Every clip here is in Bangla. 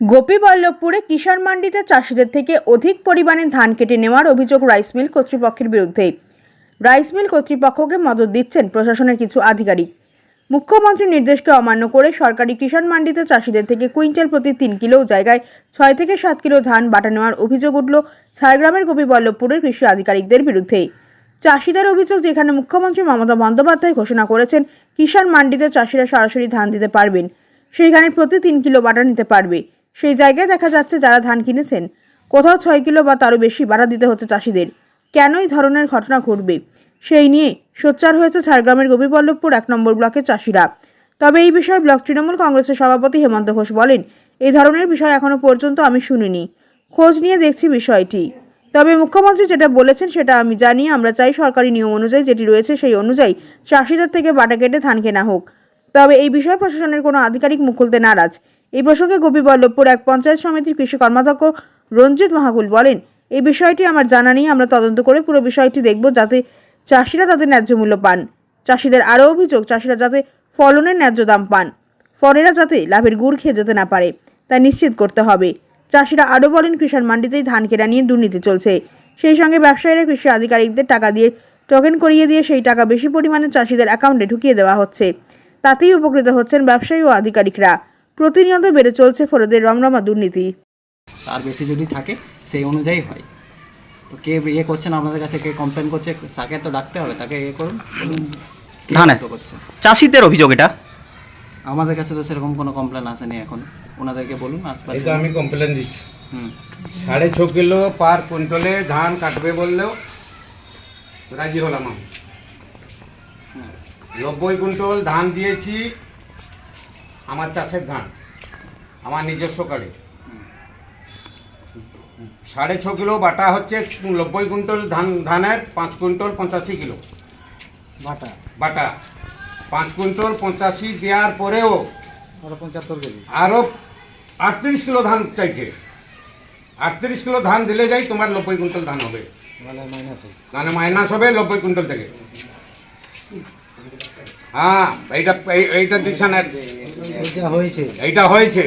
গোপীবল্লভপুরে কিষাণ মান্ডিতে চাষিদের থেকে অধিক পরিমাণে ধান কেটে নেওয়ার অভিযোগ রাইস মিল কর্তৃপক্ষের বিরুদ্ধে। রাইস মিল কর্তৃপক্ষকে মদত দিচ্ছেন প্রশাসনের কিছু আধিকারিক। মুখ্যমন্ত্রীর নির্দেশকে অমান্য করে সরকারি কিষাণ মান্ডিতে চাষিদের থেকে কুইন্টাল প্রতি তিন কিলো জায়গায় ছয় থেকে সাত কিলো ধান বাটা নেওয়ার অভিযোগ উঠল ঝাড়গ্রামের গোপীবল্লভপুরের কৃষি আধিকারিকদের বিরুদ্ধে। চাষিদের অভিযোগ যেখানে মুখ্যমন্ত্রী মমতা বন্দ্যোপাধ্যায় ঘোষণা করেছেন, কিষাণ মান্ডিতে চাষিরা সরাসরি ধান দিতে পারবেন, সেইখানে প্রতি তিন কিলো বাটা নিতে পারবে। সেই জায়গায় দেখা যাচ্ছে যারা ধান কিনেছেন, কোথাও ছয় কিলো বা তারও বেশি বাড়া দিতে হচ্ছে চাষিদের। কেন এই ধরনের ঘটনা ঘটবে? সেই নিয়ে সোচ্চার হয়েছে ঝাড়গ্রামের গোপীবল্লভপুর এক নম্বর ব্লকের চাষিরা। তবে এই বিষয়ে ব্লক তৃণমূল কংগ্রেসের সভাপতি হেমন্ত ঘোষ বলেন, এই ধরনের বিষয় এখনও পর্যন্ত আমি শুনিনি। খোঁজ নিয়ে দেখছি বিষয়টি। তবে মুখ্যমন্ত্রী যেটা বলেছেন সেটা আমি জানি, আমরা চাই সরকারি নিয়ম অনুযায়ী যেটি রয়েছে সেই অনুযায়ী চাষিদের থেকে বাটা কেটে ধান কেনা হোক। তবে এই বিষয়ে প্রশাসনের কোনো আধিকারিক মুখ খুলতে নারাজ। এই প্রসঙ্গে গোপীবল্লভপুর এক পঞ্চায়েত সমিতির কৃষি কর্মাধ্যক্ষ রঞ্জিত মাহাকুল বলেন, এই বিষয়টি আমার জানা নেই, আমরা তদন্ত করে পুরো বিষয়টি দেখব যাতে চাষিরা তাদের ন্যায্য মূল্য পান। চাষিদের আরও অভিযোগ, চাষিরা যাতে ফলনের ন্যায্য দাম পান। ফলেরা যাতে লাভের গুড় খেয়ে যেতে না পারে, তা নিশ্চিত করতে হবে। চাষিরা আরও বলেন, কিষাণ মান্ডিতেই ধান কেনা নিয়ে দুর্নীতি চলছে। সেই সঙ্গে ব্যবসায়ীরা কৃষি আধিকারিকদের টাকা দিয়ে টোকেন করিয়ে দিয়ে সেই টাকা বেশি পরিমাণে চাষিদের অ্যাকাউন্টে ঢুকিয়ে দেওয়া হচ্ছে। তাতেই উপকৃত হচ্ছেন ব্যবসায়ী ও আধিকারিকরা। প্রতিনিয়ত বেড়ে চলছে ফরদের রমরমা দুর্নীতি। তার বেশি যদি থাকে সেই অনুযায়ী হয়। তো কে ইয়ে করছেন আপনাদের কাছে কে কমপ্লেন করছে তাকে তো ডাকতে হবে তাকে ইয়ে করুন? করছে? চাষিদের অভিযোগ এটা? আমাদের কাছে তো সেরকম কোনো কমপ্লেন আসেনি এখন। ওনাদেরকে বলুন আসপাশে এই আমি কমপ্লেন দিচ্ছি। হুম। সাড়ে ছ কিলো পার কুইন্টলে ধান কাটবে বললেও রাজি হলাম আমি। নব্বই কুইন্টল ধান দিয়েছি আমার চাষের ধান আমার নিজস্ব কাড়ে সাড়ে ছ কিলো বাটা হচ্ছে নব্বই কুইন্টল ধান ধানের পাঁচ কুইন্টল পঁচাশি কিলো। বাটা? বাটা। পাঁচ কুইন্টল পঁচাশি দেওয়ার পরেও পঁচাত্তর কেজি। আরও আটত্রিশ কিলো ধান চাইছে। আটত্রিশ কিলো ধান দিলে যাই তোমার নব্বই কুইন্টাল ধান হবে। মানে মাইনাস হবে। মানে নব্বই কুইন্টাল থেকে। হ্যাঁ এইটা এই- এইটা দিচ্ছেন এটা হয়েছে। হয়েছে।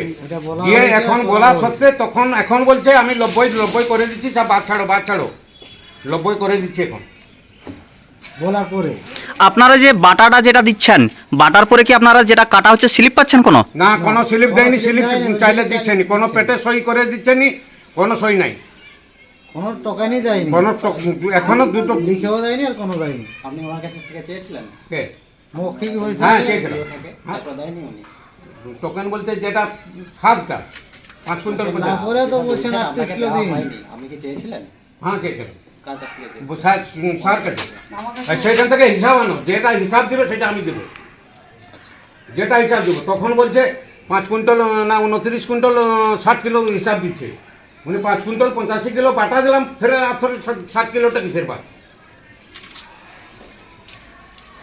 দিয়ে এখন বলা সত্ত্বে তখন এখন বলছে আমি নব্বই নব্বই করে দিচ্ছি সব বাদ ছাড়ো বাদ ছাড়ো। নব্বই করে দিচ্ছি এখন। বলার পরে আপনারা যে বাটাটা যেটা দিচ্ছেন বাটার পরে কি আপনারা যেটা কাটা হচ্ছে স্লিপ পাচ্ছেন কোনো? না কোনো স্লিপ দেয়নি স্লিপ চাইলে slip দিচ্ছে নি কোনো পেটে সই করে দিচ্ছে নি কোনো সই নাই। কোনো টোকেনই দেয়নি। কোনো এখনও দুটো লিখেও দেয়নি আর কোনো দেয়নি। আপনি ওনার কাছে থেকে চেয়েছিলেন? কে? মৌখিক হ্যাঁ হিসাবে চেয়েছিলাম। হ্যাঁ দেয়নি উনি। টোকেন বলতে যেটা খাদটা পাঁচ কুইন্টাল করে তারপরে তো বলছেন আটত্রিশ কিলো দিন। আপনি কি চেয়েছিলেন? হ্যাঁ চেয়েছিলাম। কার কাছ থেকে চেয়েছিলেন? স্যার স্যার কাছে সেখান থেকে হিসাব আনো যেটা হিসাব দিবে সেটা আমি দেবো। যেটা হিসাব দেবো। তখন বলছে পাঁচ কুইন্টাল না উনত্রিশ কুইন্টাল ষাট কিলো হিসাব দিচ্ছে। উনি পাঁচ কুইন্টাল পঁচাশি কিলো বাটা দিলাম ফেরে আর থরে ষাট- কিলোটা কিসের বাট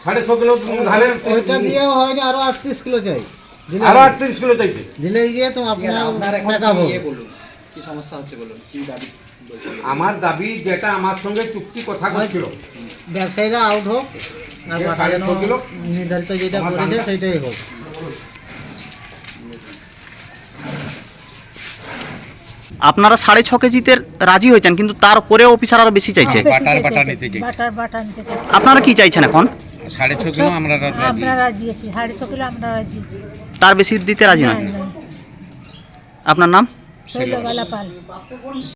সাড়ে ছ কিলো ধানের ওইটা দিয়েও হয়নি আরও আটত্রিশ কিলো চাই। আরও আটত্রিশ কিলো চাইছে। দিলে গিয়ে তো আপনার আপনার এখন মেকআপ কি হবে বলুন কি সমস্যা হচ্ছে বলুন কি দাবি আমার দাবি যেটা আমার সঙ্গে চুক্তি কথা করছিল ব্যবসায়ীরা আউট হোক আর নির্ধারিত যেটা করেছে সেইটাই হোক। আপনারা সাড়ে ছ কেজিতে রাজি হয়েছেন কিন্তু তারপরে অফিসার আরও বেশি চাইছি। আপনারা কি চাইছেন এখন? সাড়ে ছ কিলো আমরা আমরা রাজি আছি সাড়ে ছ কিলো আমরা রাজি আছি। তার বেশি দিতে রাজি নয়। আপনার নাম? শৈলবালা পাল।